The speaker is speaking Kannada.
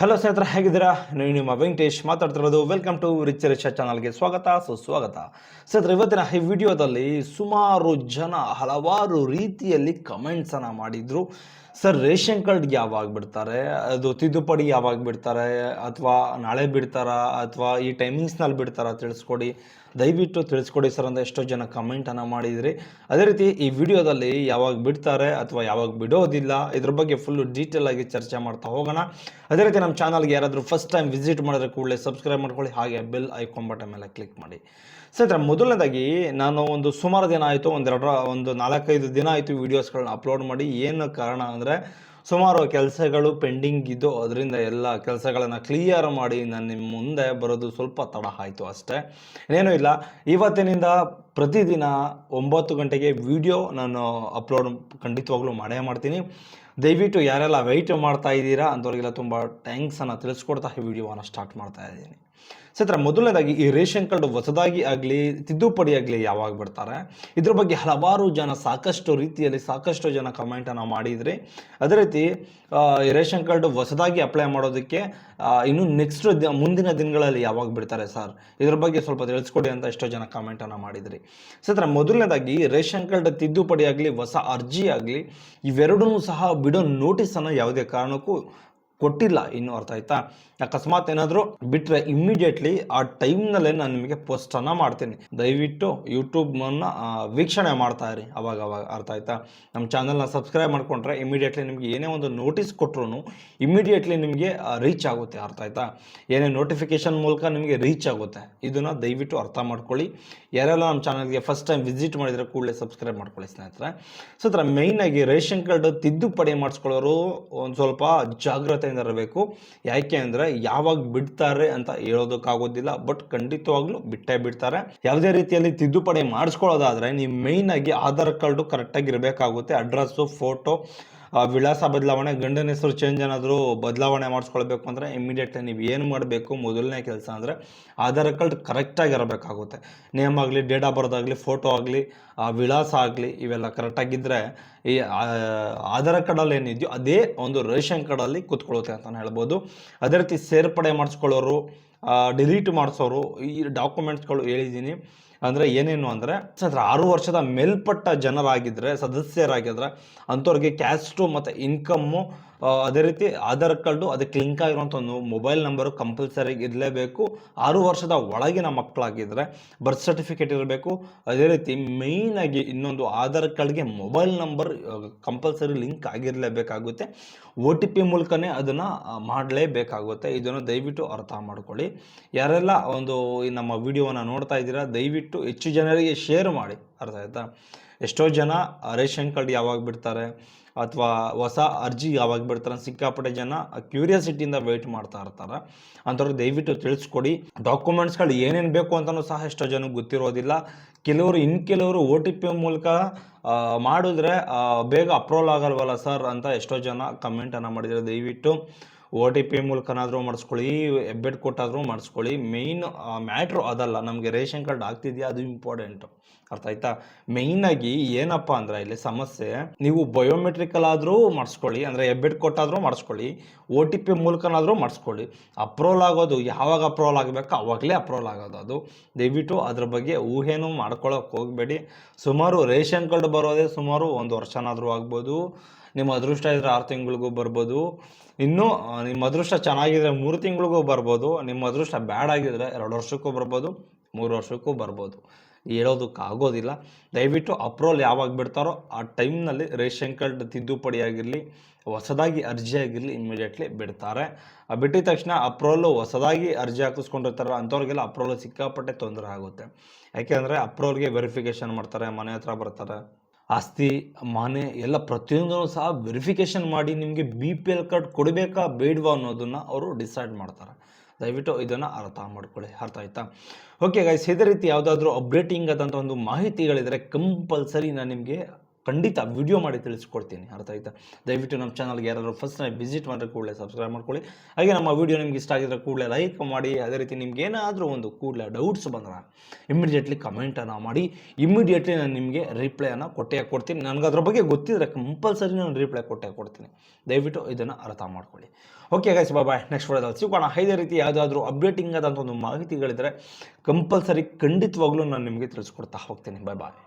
ಹಲೋ ಸ್ನೇಹಿತರೆ, ಹೇಗಿದ್ದೀರಾ? ನೀವು ನಿಮ್ಮ ವೆಂಕಟೇಶ್ ಮಾತಾಡ್ತಿರೋದು. ವೆಲ್ಕಮ್ ಟು ರಿಚ್ ರಿಚ ಚಾನಲ್ಗೆ ಸ್ವಾಗತ. ಸುಸ್ವಾಗತ ಸ್ನೇಹಿತರೆ, ಇವತ್ತಿನ ಈ ವಿಡಿಯೋದಲ್ಲಿ ಸುಮಾರು ಜನ ಹಲವಾರು ರೀತಿಯಲ್ಲಿ ಕಮೆಂಟ್ಸನ್ನು ಮಾಡಿದ್ರು. ಸರ್ ರೇಷನ್ ಕಾರ್ಡ್ ಯಾವಾಗ ಬಿಡ್ತಾರೆ? ಅದು ತಿದ್ದುಪಡಿ ಯಾವಾಗ ಬಿಡ್ತಾರೆ? ಅಥವಾ ನಾಳೆ ಬಿಡ್ತಾರಾ? ಅಥವಾ ಈ ಟೈಮಿಂಗ್ಸ್ನಲ್ಲಿ ಬಿಡ್ತಾರಾ? ತಿಳಿಸ್ಕೊಡಿ. ದಯವಿಟ್ಟು ತಿಳಿಸ್ಕೊಡಿ ಸರ್ ಅಂತ ಎಷ್ಟೋ ಜನ ಕಮೆಂಟನ್ನು ಮಾಡಿದಿರಿ. ಅದೇ ರೀತಿ ಈ ವಿಡಿಯೋದಲ್ಲಿ ಯಾವಾಗ ಬಿಡ್ತಾರೆ ಅಥವಾ ಯಾವಾಗ ಬಿಡೋದಿಲ್ಲ, ಇದ್ರ ಬಗ್ಗೆ ಫುಲ್ಲು ಡೀಟೇಲ್ ಆಗಿ ಚರ್ಚೆ ಮಾಡ್ತಾ ಹೋಗೋಣ. ಅದೇ ರೀತಿ ನಮ್ಮ ಚಾನಲ್ಗೆ ಯಾರಾದರೂ ಫಸ್ಟ್ ಟೈಮ್ ವಿಸಿಟ್ ಮಾಡಿದ್ರೆ ಕೂಡಲೇ ಸಬ್ಸ್ಕ್ರೈಬ್ ಮಾಡ್ಕೊಳ್ಳಿ, ಹಾಗೆ ಬೆಲ್ ಐಕಾನ್ ಬಟನ್ ಮೇಲೆ ಕ್ಲಿಕ್ ಮಾಡಿ. ಸರ್ ಮೊದಲನೇದಾಗಿ ನಾನು ಒಂದು ಸುಮಾರು ದಿನ ಆಯಿತು, ಒಂದೆರಡು, ಒಂದು ನಾಲ್ಕೈದು ದಿನ ಆಯಿತು ವೀಡಿಯೋಸ್ಗಳನ್ನ ಅಪ್ಲೋಡ್ ಮಾಡಿ. ಏನು ಕಾರಣ ಅಂದರೆ ಸುಮಾರು ಕೆಲಸಗಳು ಪೆಂಡಿಂಗ್ ಇದ್ದು ಅದರಿಂದ ಎಲ್ಲ ಕೆಲಸಗಳನ್ನು ಕ್ಲಿಯರ್ ಮಾಡಿ ನಾನು ನಿಮ್ಮ ಮುಂದೆ ಬರೋದು ಸ್ವಲ್ಪ ತಡ ಆಯಿತು ಅಷ್ಟೇ. ಏನೂ ಇಲ್ಲ, ಇವತ್ತಿನಿಂದ ಪ್ರತಿದಿನ ಒಂಬತ್ತು ಗಂಟೆಗೆ ವಿಡಿಯೋ ನಾನು ಅಪ್ಲೋಡ್ ಖಂಡಿತವಾಗ್ಲೂ ಮಾಡೇ ಮಾಡ್ತೀನಿ. ದಯವಿಟ್ಟು ಯಾರೆಲ್ಲ ವೆಯ್ಟ್ ಮಾಡ್ತಾ ಇದ್ದೀರಾ ಅಂಥವ್ರಿಗೆಲ್ಲ ತುಂಬ ಥ್ಯಾಂಕ್ಸನ್ನು ತಿಳಿಸ್ಕೊಡ್ತಾ ಈ ವಿಡಿಯೋವನ್ನು ಸ್ಟಾರ್ಟ್ ಮಾಡ್ತಾ ಇದ್ದೀನಿ. ಸತ್ರ ಮೊದಲನೇದಾಗಿ ಈ ರೇಷನ್ ಕಾರ್ಡ್ ಹೊಸದಾಗಿ ಆಗಲಿ, ತಿದ್ದುಪಡಿ ಆಗಲಿ ಯಾವಾಗ ಬರ್ತಾರೆ? ಇದ್ರ ಬಗ್ಗೆ ಹಲವಾರು ಜನ ಸಾಕಷ್ಟು ರೀತಿಯಲ್ಲಿ ಸಾಕಷ್ಟು ಜನ ಕಮೆಂಟನ್ನು ಮಾಡಿದ್ರಿ, ಅದೇ ರೀತಿ ಈ ರೇಷನ್ ಕಾರ್ಡ್ ಹೊಸದಾಗಿ ಅಪ್ಲೈ ಮಾಡೋದಕ್ಕೆ ಇನ್ನು ನೆಕ್ಸ್ಟ್ ಮುಂದಿನ ದಿನಗಳಲ್ಲಿ ಯಾವಾಗ ಬಿಡ್ತಾರೆ ಸರ್ ಇದ್ರ ಬಗ್ಗೆ ಸ್ವಲ್ಪ ತಿಳಿಸ್ಕೊಡಿ ಅಂತ ಎಷ್ಟೋ ಜನ ಕಮೆಂಟನ್ನು ಮಾಡಿದ್ರಿ. ಸತ್ರ ಮೊದಲನೇದಾಗಿ ರೇಷನ್ ಕಾರ್ಡ್ ತಿದ್ದುಪಡಿ ಆಗಲಿ, ಹೊಸ ಅರ್ಜಿ ಆಗಲಿ ಇವೆರಡೂ ಸಹ ಬಿಡೋ ನೋಟಿಸನ್ನು ಯಾವುದೇ ಕಾರಣಕ್ಕೂ ಕೊಟ್ಟಿಲ್ಲ ಇನ್ನು ಅರ್ಥ ಆಯ್ತಾ? ಅಕಸ್ಮಾತ್ ಏನಾದರೂ ಬಿಟ್ಟರೆ ಇಮ್ಮಿಡಿಯೇಟ್ಲಿ ಆ ಟೈಮ್ನಲ್ಲೇ ನಾನು ನಿಮಗೆ ಪೋಸ್ಟನ್ನು ಮಾಡ್ತೀನಿ. ದಯವಿಟ್ಟು ಯೂಟ್ಯೂಬ್ನ ವೀಕ್ಷಣೆ ಮಾಡ್ತಾ ಇರಿ. ಅವಾಗ ಅವಾಗ ಅರ್ಥ ಆಯ್ತಾ? ನಮ್ಮ ಚಾನಲ್ನ ಸಬ್ಸ್ಕ್ರೈಬ್ ಮಾಡ್ಕೊಂಡ್ರೆ ಇಮಿಡಿಯೇಟ್ಲಿ ನಿಮಗೆ ಏನೇ ಒಂದು ನೋಟಿಸ್ ಕೊಟ್ಟರು ಇಮಿಡಿಯೇಟ್ಲಿ ನಿಮಗೆ ರೀಚ್ ಆಗುತ್ತೆ. ಅರ್ಥ ಆಯ್ತಾ? ಏನೇ ನೋಟಿಫಿಕೇಶನ್ ಮೂಲಕ ನಿಮಗೆ ರೀಚ್ ಆಗುತ್ತೆ. ಇದನ್ನು ದಯವಿಟ್ಟು ಅರ್ಥ ಮಾಡ್ಕೊಳ್ಳಿ. ಯಾರೆಲ್ಲ ನಮ್ಮ ಚಾನಲ್ಗೆ ಫಸ್ಟ್ ಟೈಮ್ ವಿಸಿಟ್ ಮಾಡಿದರೆ ಕೂಡಲೇ ಸಬ್ಸ್ಕ್ರೈಬ್ ಮಾಡ್ಕೊಳ್ಳಿ ಸ್ನೇಹಿತರೆ. ಸೊ ಥರ ಮೇಯ್ನಾಗಿ ರೇಷನ್ ಕಾರ್ಡ್ ತಿದ್ದುಪಡಿ ಮಾಡಿಸ್ಕೊಳ್ಳೋರು ಒಂದು ಸ್ವಲ್ಪ ಜಾಗ್ರತೆಯಿಂದ ಇರಬೇಕು ಯಾಕೆ ಅಂದರೆ ಯಾವಾಗ ಬಿಡ್ತಾರೆ ಅಂತ ಹೇಳೋದಕ್ಕಾಗೋದಿಲ್ಲ. ಬಟ್ ಖಂಡಿತವಾಗ್ಲೂ ಬಿಟ್ಟೇ ಬಿಡ್ತಾರೆ. ಯಾವುದೇ ರೀತಿಯಲ್ಲಿ ತಿದ್ದುಪಡಿ ಮಾಡಿಸ್ಕೊಳ್ಳೋದಾದರೆ ನೀವು ಮೇಯ್ನಾಗಿ ಆಧಾರ್ ಕಾರ್ಡು ಕರೆಕ್ಟಾಗಿ ಇರಬೇಕಾಗುತ್ತೆ. ಅಡ್ರೆಸ್ಸು ಫೋಟೋ ವಿಳಾಸ ಬದಲಾವಣೆ, ಗಂಡನ ಹೆಸರು ಚೇಂಜ್ ಏನಾದರೂ ಬದಲಾವಣೆ ಮಾಡಿಸ್ಕೊಳ್ಬೇಕು ಅಂದರೆ ಇಮಿಡಿಯೇಟ್ಲಿ ನೀವು ಏನು ಮಾಡಬೇಕು ಮೊದಲನೇ ಕೆಲಸ ಅಂದರೆ ಆಧಾರ್ ಕಾರ್ಡ್ ಕರೆಕ್ಟಾಗಿ ಇರಬೇಕಾಗುತ್ತೆ. ನೇಮ್ ಆಗಲಿ ಡೇಟ್ ಆಫ್ ಬರ್ತ್ ಆಗಲಿ ಫೋಟೋ ಆಗಲಿ ವಿಳಾಸ ಆಗಲಿ, ಇವೆಲ್ಲ ಕರೆಕ್ಟಾಗಿದ್ದರೆ ಈ ಆಧಾರ್ ಕಾರ್ಡಲ್ಲಿ ಏನಿದೆಯೋ ಅದೇ ಒಂದು ರೇಷನ್ ಕಾರ್ಡಲ್ಲಿ ಕೂತ್ಕೊಳ್ಳುತ್ತೆ ಅಂತಲೇ ಹೇಳ್ಬೋದು. ಅದೇ ರೀತಿ ಸೇರ್ಪಡೆ ಮಾಡಿಸ್ಕೊಳ್ಳೋರು ಡಿಲೀಟ್ ಮಾಡಿಸೋರು, ಈ ಡಾಕ್ಯುಮೆಂಟ್ಸ್ಗಳು ಹೇಳಿದ್ದೀನಿ. ಅಂದರೆ ಏನೇನು ಅಂದರೆ ಸರ್ ಆರು ವರ್ಷದ ಮೇಲ್ಪಟ್ಟ ಜನರಾಗಿದ್ದರೆ ಸದಸ್ಯರಾಗಿದ್ದರೆ ಅಂಥವ್ರಿಗೆ ಕ್ಯಾಸ್ಟು ಮತ್ತು ಇನ್ಕಮ್ಮು ಅದೇ ರೀತಿ ಆಧಾರ್ ಕಾರ್ಡು ಅದಕ್ಕೆ ಲಿಂಕ್ ಆಗಿರುವಂಥ ಒಂದು ಮೊಬೈಲ್ ನಂಬರು ಕಂಪಲ್ಸರಿ ಇರಲೇಬೇಕು. ಆರು ವರ್ಷದ ಒಳಗಿನ ಮಕ್ಕಳಾಗಿದ್ದರೆ ಬರ್ತ್ ಸರ್ಟಿಫಿಕೇಟ್ ಇರಬೇಕು. ಅದೇ ರೀತಿ ಮೇಯ್ನಾಗಿ ಇನ್ನೊಂದು ಆಧಾರ್ ಕಾರ್ಡ್ಗೆ ಮೊಬೈಲ್ ನಂಬರ್ ಕಂಪಲ್ಸರಿ ಲಿಂಕ್ ಆಗಿರಲೇಬೇಕಾಗುತ್ತೆ. ಒ ಟಿ ಪಿ ಮೂಲಕನೇ ಅದನ್ನು ಮಾಡಲೇಬೇಕಾಗುತ್ತೆ. ಇದನ್ನು ದಯವಿಟ್ಟು ಅರ್ಥ ಮಾಡ್ಕೊಳ್ಳಿ. ಯಾರೆಲ್ಲ ಒಂದು ನಮ್ಮ ವಿಡಿಯೋವನ್ನು ನೋಡ್ತಾ ಇದ್ದೀರಾ, ದಯವಿಟ್ಟು ಹೆಚ್ಚು ಜನರಿಗೆ ಶೇರ್ ಮಾಡಿ. ಅರ್ಥ ಆಯ್ತಾ? ಎಷ್ಟೋ ಜನ ರೇಷನ್ ಕಾರ್ಡ್ ಯಾವಾಗ ಬಿಡ್ತಾರೆ? ಅಥವಾ ಹೊಸ ಅರ್ಜಿ ಯಾವಾಗ ಬಿಡ್ತಾರೆ ಸಿಕ್ಕಾಪಟ್ಟೆ ಜನ ಕ್ಯೂರಿಯಾಸಿಟಿಯಿಂದ ವೆಯ್ಟ್ ಮಾಡ್ತಾ ಇರ್ತಾರೆ. ಅಂಥವ್ರಿಗೆ ದಯವಿಟ್ಟು ತಿಳಿಸ್ಕೊಡಿ. ಡಾಕ್ಯುಮೆಂಟ್ಸ್ಗಳು ಏನೇನು ಬೇಕು ಅಂತಲೂ ಸಹ ಎಷ್ಟೋ ಜನಕ್ಕೆ ಗೊತ್ತಿರೋದಿಲ್ಲ. ಕೆಲವರು ಇನ್ನು ಕೆಲವರು ಓ ಟಿ ಪಿ ಮೂಲಕ ಮಾಡಿದ್ರೆ ಬೇಗ ಅಪ್ರೂವಲ್ ಆಗಲ್ವಲ್ಲ ಸರ್ ಅಂತ ಎಷ್ಟೋ ಜನ ಕಮೆಂಟನ್ನು ಮಾಡಿದ್ದಾರೆ. ದಯವಿಟ್ಟು ಒ ಟಿ ಪಿ ಮೂಲಕನಾದರೂ ಮಾಡಿಸ್ಕೊಳ್ಳಿ ಹೆಬ್ಬೆಟ್ ಕೊಟ್ಟಾದರೂ ಮಾಡಿಸ್ಕೊಳ್ಳಿ. ಮೇಯ್ನ್ ಮ್ಯಾಟ್ರು ಅದಲ್ಲ. ನಮಗೆ ರೇಷನ್ ಕಾರ್ಡ್ ಆಗ್ತಿದೆಯಾ? ಅದು ಇಂಪಾರ್ಟೆಂಟು ಅರ್ಥ ಆಯ್ತಾ? ಮೇಯ್ನಾಗಿ ಏನಪ್ಪ ಅಂದ್ರೆ ಇಲ್ಲಿ ಸಮಸ್ಯೆ, ನೀವು ಬಯೋಮೆಟ್ರಿಕಲ್ ಆದರೂ ಮಾಡಿಸ್ಕೊಳ್ಳಿ, ಅಂದರೆ ಹೆಬ್ಬೆಟ್ ಕೊಟ್ಟಾದರೂ ಮಾಡಿಸ್ಕೊಳ್ಳಿ ಒ ಟಿ ಪಿ ಮೂಲಕನಾದರೂ ಮಾಡಿಸ್ಕೊಳ್ಳಿ. ಅಪ್ರೂವಲ್ ಆಗೋದು ಯಾವಾಗ ಅಪ್ರೂವಲ್ ಆಗಬೇಕು? ಅವಾಗಲೇ ಅಪ್ರೂವಲ್ ಆಗೋದು ಅದು. ದಯವಿಟ್ಟು ಅದ್ರ ಬಗ್ಗೆ ಊಹೆನೂ ಮಾಡ್ಕೊಳ್ಳೋಕೆ ಹೋಗಬೇಡಿ. ಸುಮಾರು ರೇಷನ್ ಕಾರ್ಡ್ ಬರೋದೇ ಸುಮಾರು ಒಂದು ವರ್ಷನಾದರೂ ಆಗ್ಬೋದು. ನಿಮ್ಮ ಅದೃಷ್ಟ ಇದ್ರೆ ಆರು ತಿಂಗಳಿಗೂ ಬರ್ಬೋದು. ಇನ್ನೂ ನಿಮ್ಮ ಅದೃಷ್ಟ ಚೆನ್ನಾಗಿದ್ರೆ ಮೂರು ತಿಂಗಳಿಗೂ ಬರ್ಬೋದು. ನಿಮ್ಮ ಅದೃಷ್ಟ ಬ್ಯಾಡ್ ಆಗಿದ್ರೆ ಎರಡು ವರ್ಷಕ್ಕೂ ಬರ್ಬೋದು, ಮೂರು ವರ್ಷಕ್ಕೂ ಬರ್ಬೋದು. ಹೇಳೋದಕ್ಕಾಗೋದಿಲ್ಲ. ದಯವಿಟ್ಟು ಅಪ್ರೂವಲ್ ಯಾವಾಗ ಬಿಡ್ತಾರೋ ಆ ಟೈಮ್ನಲ್ಲಿ ರೇಷನ್ ಕಾರ್ಡ್ ತಿದ್ದುಪಡಿ ಆಗಿರಲಿ ಹೊಸದಾಗಿ ಅರ್ಜಿ ಆಗಿರಲಿ ಇಮಿಡಿಯೇಟ್ಲಿ ಬಿಡ್ತಾರೆ. ಬಿಟ್ಟಿದ ತಕ್ಷಣ ಅಪ್ರೋಲು ಹೊಸದಾಗಿ ಅರ್ಜಿ ಹಾಕಿಸ್ಕೊಂಡಿರ್ತಾರೆ ಅಂಥವ್ರಿಗೆಲ್ಲ ಅಪ್ರೂವಲ್ ಸಿಕ್ಕಾಪಟ್ಟೆ ತೊಂದರೆ ಆಗುತ್ತೆ. ಯಾಕೆಂದರೆ ಅಪ್ರೂವಲ್ಗೆ ವೆರಿಫಿಕೇಷನ್ ಮಾಡ್ತಾರೆ, ಮನೆ ಹತ್ರ ಬರ್ತಾರೆ. ಆಸ್ತಿ ಮನೆ ಎಲ್ಲ ಪ್ರತಿಯೊಂದನ್ನು ಸಹ ವೆರಿಫಿಕೇಷನ್ ಮಾಡಿ ನಿಮಗೆ ಬಿ ಪಿ ಎಲ್ ಕಾರ್ಡ್ ಕೊಡಬೇಕಾ ಬೇಡವಾ ಅನ್ನೋದನ್ನು ಅವರು ಡಿಸೈಡ್ ಮಾಡ್ತಾರೆ. ದಯವಿಟ್ಟು ಇದನ್ನು ಅರ್ಥ ಮಾಡ್ಕೊಳ್ಳಿ. ಅರ್ಥ ಆಯ್ತಾ? ಓಕೆ ಗೈಸ್ ಇದೇ ರೀತಿ ಯಾವುದಾದ್ರೂ ಅಪ್ಡೇಟಿಂಗ್ ಆದಂಥ ಒಂದು ಮಾಹಿತಿಗಳಿದ್ರೆ ಕಂಪಲ್ಸರಿ ನಾನು ನಿಮಗೆ ಖಂಡಿತ ವಿಡಿಯೋ ಮಾಡಿ ತಿಳಿಸ್ಕೊಡ್ತೀನಿ. ಅರ್ಥ ಆಯ್ತಾ? ದಯವಿಟ್ಟು ನಮ್ಮ ಚಾನಲ್ಗೆ ಯಾರಾದರೂ ಫಸ್ಟ್ ಟೈಮ್ ವಿಸಿಟ್ ಮಾಡಿದ್ರೆ ಕೂಡಲೇ ಸಬ್ಸ್ಕ್ರೈಬ್ ಮಾಡ್ಕೊಳ್ಳಿ. ಹಾಗೆ ನಮ್ಮ ವಿಡಿಯೋ ನಿಮ್ಗೆ ಇಷ್ಟ ಆಗಿದ್ರೆ ಕೂಡಲೇ ಲೈಕ್ ಮಾಡಿ. ಅದೇ ರೀತಿ ನಿಮ್ಗೆ ಏನಾದರೂ ಒಂದು ಕೂಡಲೇ ಡೌಟ್ಸ್ ಬಂದ್ರೆ ಇಮಿಡಿಯೇಟ್ಲಿ ಕಮೆಂಟನ್ನು ಮಾಡಿ. ಇಮಿಡಿಯೇಟ್ಲಿ ನಾನು ನಿಮಗೆ ರಿಪ್ಲೈಯನ್ನು ಕೊಟ್ಟೇ ಕೊಡ್ತೀನಿ. ನನಗೆ ಅದ್ರ ಬಗ್ಗೆ ಗೊತ್ತಿದ್ರೆ ಕಂಪಲ್ಸರಿ ನಾನು ರಿಪ್ಲೈ ಕೊಟ್ಟೇ ಕೊಡ್ತೀನಿ. ದಯವಿಟ್ಟು ಇದನ್ನು ಅರ್ಥ ಮಾಡ್ಕೊಳ್ಳಿ. ಓಕೆ ಬಾಯ್ ಬಾಯ್ ನೆಕ್ಸ್ಟ್ ವಿಡಿಯೋದಲ್ಲಿ ಸಿಗೋಣ. ಇದೇ ರೀತಿ ಯಾವುದಾದ್ರೂ ಅಪ್ಡೇಟಿಂಗ್ ಆದಂಥ ಒಂದು ಮಾಹಿತಿಗಳಿದ್ರೆ ಕಂಪಲ್ಸರಿ ಖಂಡಿತವಾಗ್ಲೂ ನಾನು ನಿಮಗೆ ತಿಳಿಸ್ಕೊಡ್ತಾ ಹೋಗ್ತೀನಿ. ಬಾಯ್ ಬಾಯ್